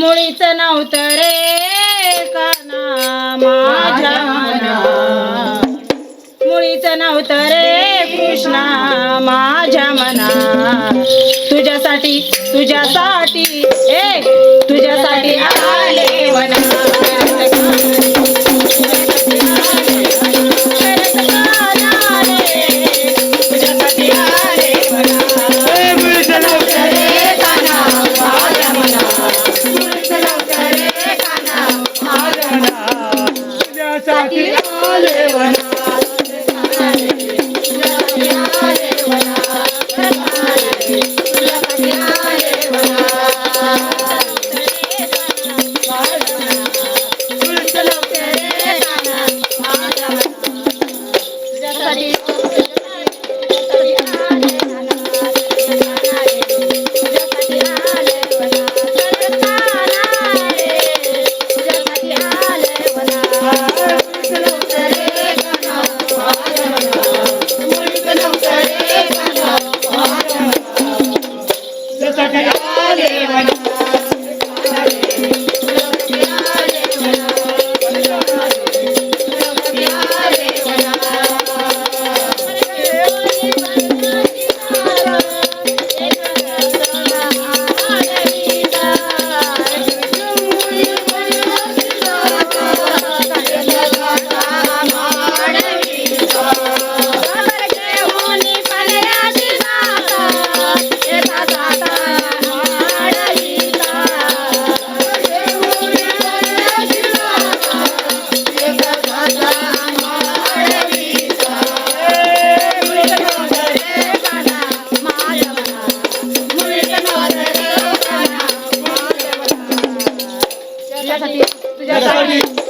मुळीच नव्हतं रे काना माझ्या मना मुळीच नव्हतं रे कृष्णा माझ्या मना. तुझ्यासाठी तुझ्यासाठी ए तुझ्यासाठी आले वना तुझ्यासाठी आले तुझ्यासाठी तुझ्यासाठी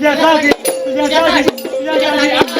तुझ्यासाठी तुझ्यासाठी तुझ्यासाठी